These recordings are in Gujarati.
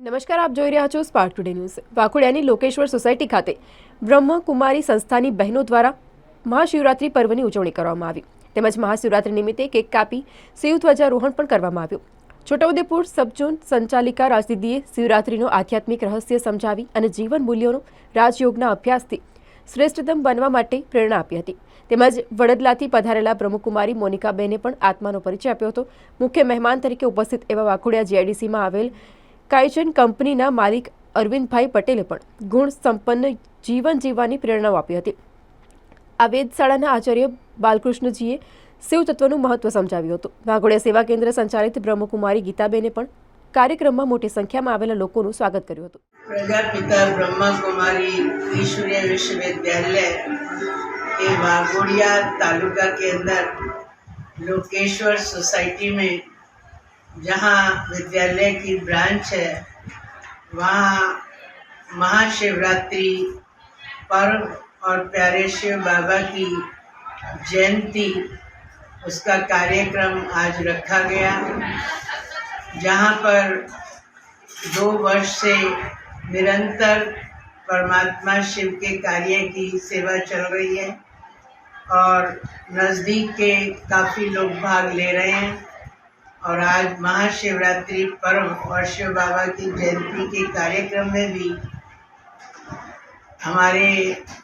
નમસ્કાર, આપ જોઈ રહ્યા છો સ્પાર્ક ટુડે ન્યૂઝ વાઘોડિયાની લોકેશ્વર સોસાયટી ખાતે બ્રહ્મકુમારી સંસ્થાની બહેનો દ્વારા મહાશિવરાત્રિ પર્વની ઉજવણી કરવામાં આવી. તેમજ મહાશિવરાત્રિ નિમિત્તે કેક કાપી, શિવ ધ્વજારોહણ પણ કરવામાં આવ્યું. છોટાઉદેપુર સબઝોન સંચાલિકા રાજદીદીએ શિવરાત્રિનો આધ્યાત્મિક રહસ્ય સમજાવી અને જીવન મૂલ્યોનો રાજયોગના અભ્યાસથી શ્રેષ્ઠતમ બનવા માટે પ્રેરણા આપી હતી. તેમજ વડદલાથી પધારેલા બ્રહ્મકુમારી મોનિકાબેને પણ આત્માનો પરિચય આપ્યો હતો. મુખ્ય મહેમાન તરીકે ઉપસ્થિત એવા વાઘોડિયા જીઆઈડીસીમાં આવેલ કાઇચન કંપનીના માલિક અરવિંદભાઈ પટેલે પણ ગુણ સંપન્ન જીવન જીવવાની પ્રેરણાઓ આપી હતી આ વેધશાળાના આચાર્ય બાલકૃષ્ણજીએ શિવ તત્વનું મહત્વ સમજાવ્યું હતું વાઘોડિયા સેવા કેન્દ્ર સંચાલિત બ્રહ્મકુમારી ગીતાબેને પણ કાર્યક્રમમાં મોટી સંખ્યામાં આવેલા લોકોનું સ્વાગત કર્યું હતું प्रजापिता ब्रह्मा कुमारी ईश्वरीय विश्वविद्यालय के वाघोड़िया तालुका के अंदर लोकेश्वर सोसाइटी में जहाँ विद्यालय की ब्रांच है, वहाँ महाशिवरात्रि पर्व और प्यारे शिव बाबा की जयंती, उसका कार्यक्रम आज रखा गया। जहाँ पर दो वर्ष से निरंतर परमात्मा शिव के कार्य की सेवा चल रही है और नज़दीक के काफ़ी लोग भाग ले रहे हैं। और आज महाशिवरात्रि पर्व और शिव बाबा की जयंती के कार्यक्रम में भी हमारे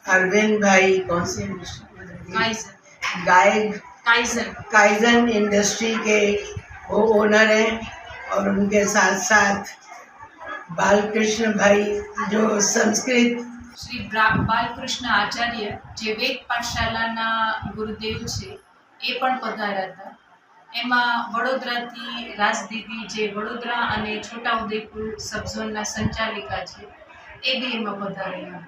अरविंद भाई कौन से काइजर गाय काइजर काइजन इंडस्ट्री के वो ओनर हैं और उनके साथ साथ बालकृष्ण भाई जो संस्कृत શ્રી બ્રા- બાલકૃષ્ણ આચાર્ય જે વેદ પાઠશાલાના ગુરુદેવ છે એ પણ પધાર્યા હતા એમાં વડોદરાથી રાજદીદી જે વડોદરા અને છોટાઉદેપુર સબઝોનના સંચાલિકા છે, એ બી એમાં પધારેલા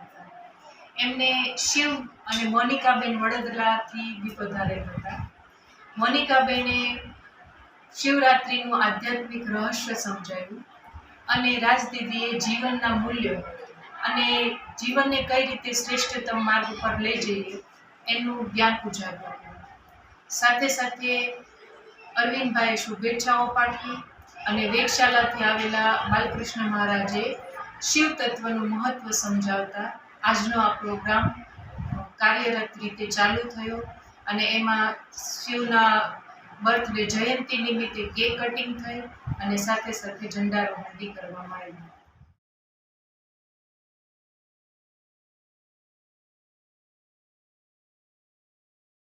એમને શિવ અને મોનિકાબેન વડોદરાથી બી પધારેલા હતા. મોનિકાબેને શિવરાત્રિનું આધ્યાત્મિક રહસ્ય સમજાવ્યું અને રાજદીદીએ જીવનના મૂલ્યો અને જીવનને કઈ રીતે શ્રેષ્ઠતમ માર્ગ પર લઈ જઈએ એનું જ્ઞાન ઉજાગર સાથે સાથે અરવિંદભાઈએ શુભેચ્છાઓ પાઠવી અને વેગશાલાથી આવેલા બાલકૃષ્ણ મહારાજે શિવ તત્વનું મહત્વ સમજાવતા આજનો આ પ્રોગ્રામ કાર્યરત રીતે ચાલુ થયો અને એમાં શિવના બર્થડે જયંતિ નિમિત્તે કેક કટિંગ થયું અને સાથે સાથે ઝંડારોહણ બી કરવામાં આવ્યું.